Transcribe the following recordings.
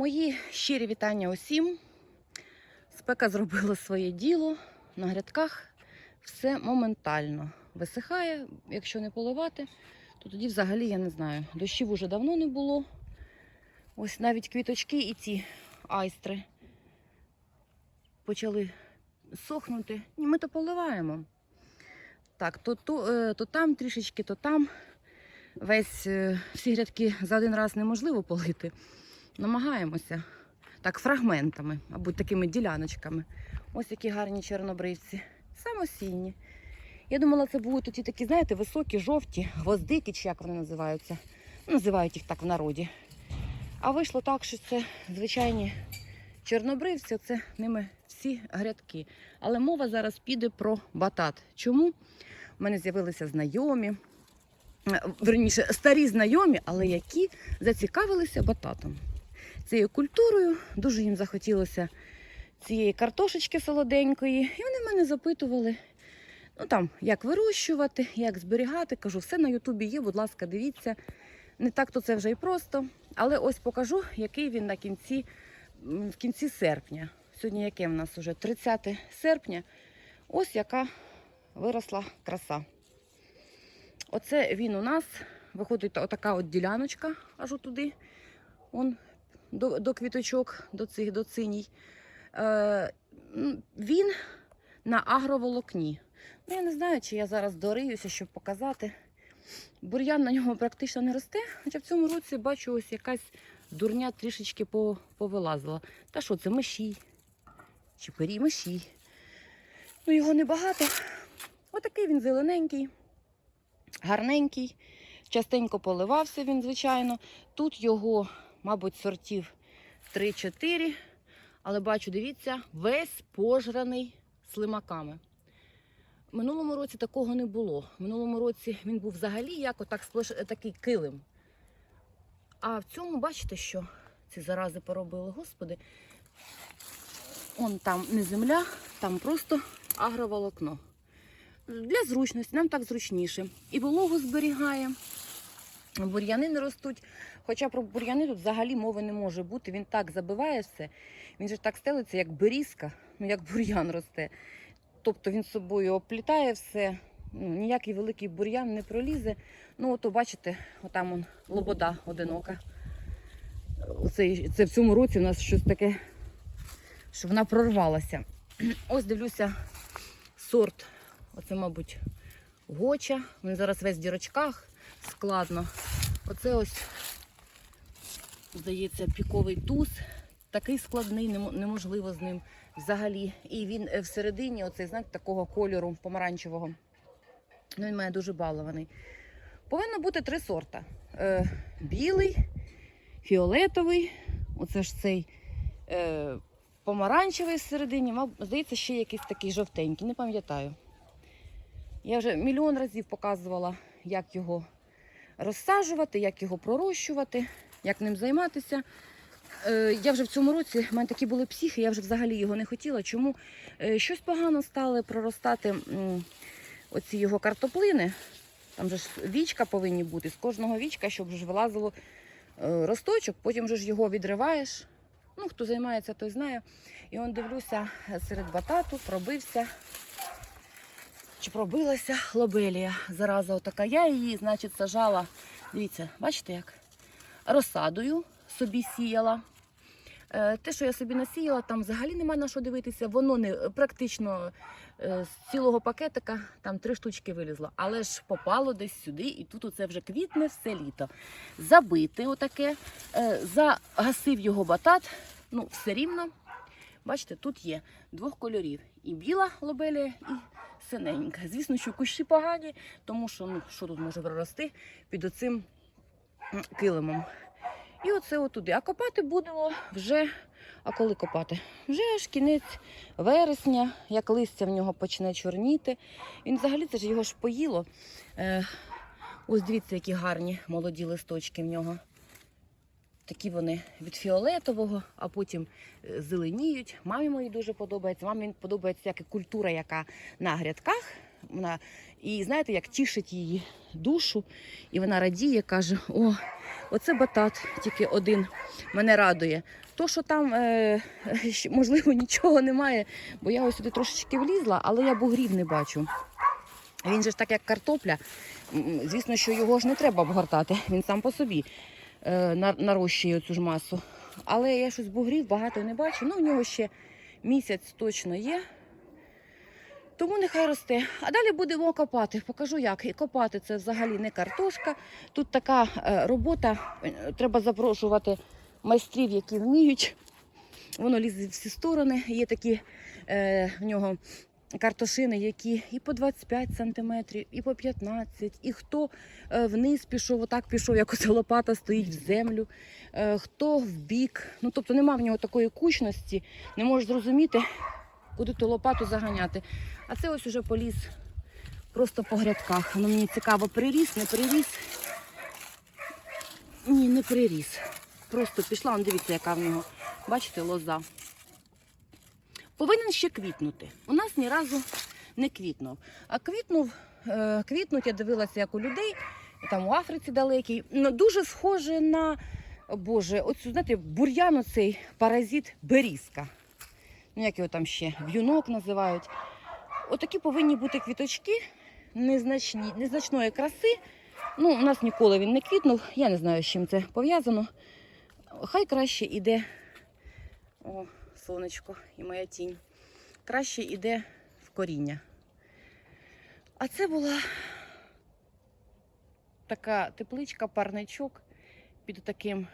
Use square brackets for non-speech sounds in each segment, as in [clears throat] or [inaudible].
Мої щирі вітання усім. Спека зробила своє діло на грядках. Все моментально висихає. Якщо не поливати, то тоді взагалі я не знаю. Дощів уже давно не було. Ось навіть квіточки і ці айстри почали сохнути. Ми то поливаємо. Так, то, то, е, то там трішечки, то там. Весь е, всі грядки за один раз неможливо полити. Намагаємося так фрагментами, або такими діляночками. Ось які гарні чорнобривці. Самосінні. Я думала, це будуть ті такі, знаєте, високі, жовті, гвоздики, чи як вони називаються. Називають їх так в народі. А вийшло так, що це звичайні чорнобривці, це ними всі грядки. Але мова зараз піде про батат. Чому? У мене з'явилися знайомі, верніше, старі знайомі, але які зацікавилися бататом. Цією культурою дуже їм захотілося цієї картошечки солоденької. І вони мене запитували, ну там, як вирощувати, як зберігати. Кажу, все на Ютубі є, будь ласка, дивіться. Не так то це вже і просто. Але ось покажу, який він на кінці, в кінці серпня. Сьогодні яке в нас уже 30 серпня. Ось яка виросла краса. Оце він у нас. Виходить отака от діляночка аж туди. Он до, до квіточок, до цих, до циній. Е, він на агроволокні. Ну, я не знаю, чи я зараз дориюся, щоб показати. Бур'ян на ньому практично не росте, хоча в цьому році бачу, ось якась дурня трішечки повилазила. Та що це миші? Чи пері миші? Ну, його небагато. Отакий він зелененький, гарненький. Частенько поливався він, звичайно. Тут його, мабуть, сортів 3-4. Але бачу, дивіться, весь пожраний слимаками. Минулому році такого не було. Минулому році він був взагалі як отак сплош... такий килим. А в цьому, бачите, що ці зарази поробили, господи. Он там не земля, там просто агроволокно. Для зручності, нам так зручніше. І вологу зберігає. Бур'яни не ростуть. Хоча про бур'яни тут взагалі мови не може бути. Він так забиває все. Він же так стелиться, як берізка, ну як бур'ян росте. Тобто він собою оплітає все. Ну, ніякий великий бур'ян не пролізе. Ну, ото бачите, отам он лобода одинока. Оце, це в цьому році у нас щось таке, що вона прорвалася. [clears throat] Ось дивлюся сорт. Оце, мабуть, гоча. Він зараз весь в дірочках складно. Оце ось, здається, піковий туз. Такий складний, неможливо з ним взагалі. І він е, всередині, оцей знак такого кольору помаранчевого. Ну, він має дуже балований. Повинно бути три сорта: е, білий, фіолетовий, оце ж цей е, помаранчевий всередині, здається, ще якийсь такий жовтенький, не пам'ятаю. Я вже мільйон разів показувала, як його розсаджувати, як його пророщувати, як ним займатися. Е, Я вже в цьому році, в мене такі були психи, я вже взагалі його не хотіла. Чому? Е, Щось погано стали проростати оці його картоплини. Там же ж вічка повинні бути. З кожного вічка, щоб ж вилазило е, росточок, потім же ж його відриваєш. Ну, хто займається, той знає. І он дивлюся, серед батату пробився. Чи пробилася лобелія? Зараза отака. Я її, значить, сажала. Дивіться, бачите як? Розсадою собі сіяла. Е, Те, що я собі насіяла, там взагалі нема на що дивитися. Воно не практично е, з цілого пакетика там три штучки вилізло. Але ж попало десь сюди, і тут оце вже квітне все літо. Забите отаке, е, загасив його батат. Ну, все рівно. Бачите, тут є двох кольорів: і біла лобелія, і синенька. Звісно, що кущі погані, тому що ну, що тут може прорости під оцим килимом. І оце отуди. А копати будемо вже. А коли копати? Вже ж кінець вересня, як листя в нього почне чорніти. Він взагалі це ж його ж поїло. Е, ось дивіться, які гарні молоді листочки в нього. Такі вони від фіолетового, а потім е, зеленіють. Мамі моїй дуже подобається. Мамі подобається як культура, яка на грядках. Вона, і знаєте, як тішить її душу, і вона радіє, каже: О, Оце батат, тільки один мене радує. То, що там, е, [laughs] можливо, нічого немає, бо я ось сюди трошечки влізла, але я бугрів не бачу. Він же ж так, як картопля. Звісно, що його ж не треба обгортати, він сам по собі нарощує цю ж масу. Але я щось бугрів багато не бачу. Ну, в нього ще місяць точно є. Тому нехай росте. А далі будемо копати. Покажу як. І копати це взагалі не картошка. Тут така е, робота. е, Треба запрошувати майстрів, які вміють. Воно лізе в всі сторони. Є такі е, в нього картошини, які і по 25 сантиметрів, і по 15, і хто е, вниз пішов, отак пішов, як оця лопата стоїть в землю, е, хто в бік. Ну тобто нема в нього такої кучності, не можеш зрозуміти, куди ту лопату заганяти. А це ось уже поліз просто по грядках. Воно мені цікаво, приріс, не приріс. Ні, не приріс. Просто пішла, он дивіться, яка в нього. Бачите, лоза. Повинен ще квітнути. У нас ні разу не квітнув. А квітнув, е, квітнуть, я дивилася, як у людей, там у Африці далекій. Ну, дуже схоже на, Боже, оцю, знаєте, бур'ян оцей паразит берізка. Ну, як його там ще, в'юнок називають. Отакі повинні бути квіточки незначні, незначної краси. Ну, у нас ніколи він не квітнув. Я не знаю, з чим це пов'язано. Хай краще іде. О, сонечко і моя тінь. Краще йде в коріння. А це була така тепличка, парничок під таким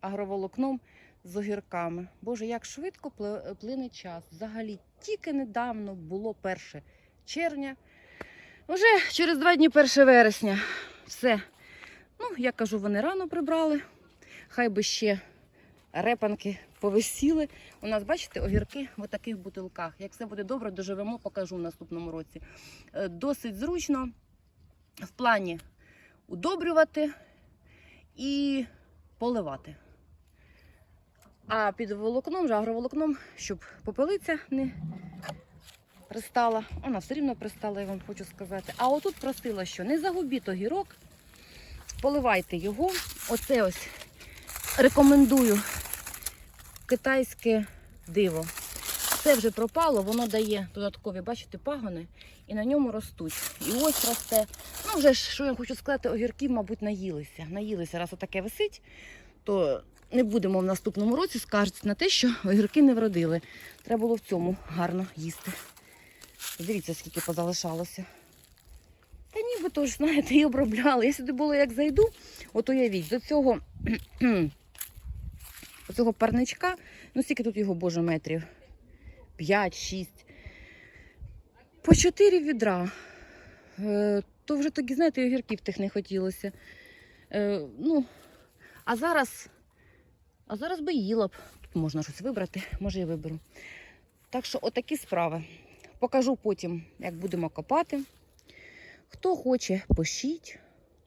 агроволокном з огірками. Боже, як швидко плине час. Взагалі, тільки недавно було 1 червня. Вже через два дні 1 вересня. Все. Ну, я кажу, вони рано прибрали. Хай би ще репанки повисіли. У нас, бачите, огірки в таких бутилках. Як все буде добре, доживемо, покажу в наступному році. Е, Досить зручно в плані удобрювати і поливати. А під волокном, же агроволокном, щоб попелиця не пристала. Вона все рівно пристала, я вам хочу сказати. А отут просила, що не загубіть огірок, поливайте його. Оце ось рекомендую китайське диво. Це вже пропало, воно дає додаткові, бачите, пагони, і на ньому ростуть. І ось росте. Ну, вже що я хочу сказати, огірків, мабуть, наїлися. Наїлися, раз отаке висить, то не будемо в наступному році скаржитися на те, що огірки не вродили. Треба було в цьому гарно їсти. Дивіться, скільки позалишалося. Та ніби то ж, знаєте, і обробляли. Я сюди було як зайду, от уявіть, до цього, цього парничка, ну скільки тут його, боже, метрів? 5-6. По 4 відра. Е, то вже тоді, знаєте, огірків тих не хотілося. Е, ну, а зараз, а зараз би їла б. Тут можна щось вибрати, може і виберу. Так що отакі справи. Покажу потім, як будемо копати. Хто хоче, пишіть.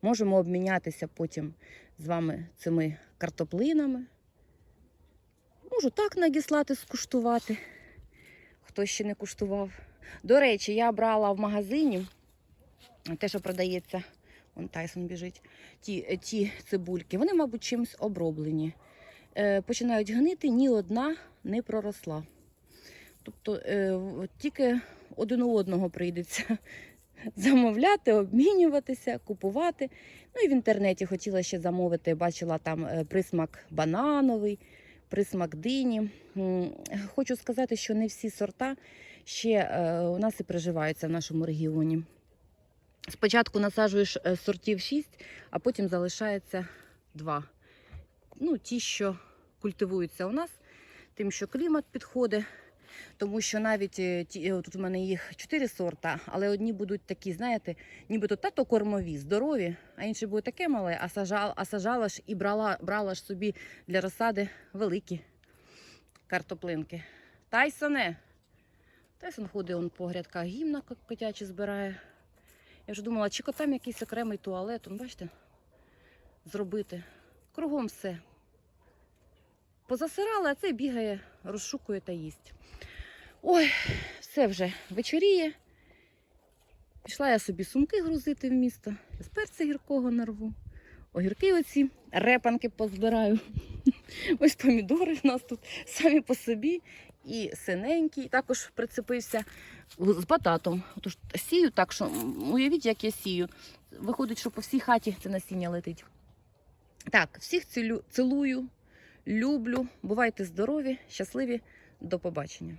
Можемо обмінятися потім з вами цими картоплинами. Можу так надіслати, скуштувати. Хто ще не куштував. До речі, я брала в магазині те, що продається, вон Тайсон біжить, ті, ті цибульки, вони, мабуть, чимось оброблені. Е, починають гнити, ні одна не проросла. Тобто е, тільки один у одного прийдеться [laughs] замовляти, обмінюватися, купувати. Ну і в інтернеті хотіла ще замовити, бачила там е, присмак банановий, присмак дині. Хочу сказати, що не всі сорта ще е, у нас і приживаються в нашому регіоні. Спочатку насаджуєш е, сортів 6, а потім залишається 2. Ну, ті, що культивуються у нас, тим, що клімат підходить. Тому що навіть е, ті, е, тут у мене їх 4 сорта, але одні будуть такі, знаєте, нібито тато кормові, здорові, а інші будуть таке мале, а сажала, а сажала ж і брала, брала ж собі для розсади великі картоплинки. Тайсоне! Тайсон ходить он по грядках гімна котячі збирає. Я вже думала, чи там якийсь окремий туалет, он, бачите, зробити. Кругом все. Позасирали, а цей бігає, розшукує та їсть. Ой, все вже вечоріє. Пішла я собі сумки грузити в місто. З перця гіркого нарву. огірки оці, репанки позбираю. [laughs] Ось помідори в нас тут самі по собі. І синенький також прицепився з бататом. Тож сію так, що уявіть, як я сію. Виходить, що по всій хаті це насіння летить. Так, всіх цілю, цілую, люблю. Бувайте здорові, щасливі. До побачення.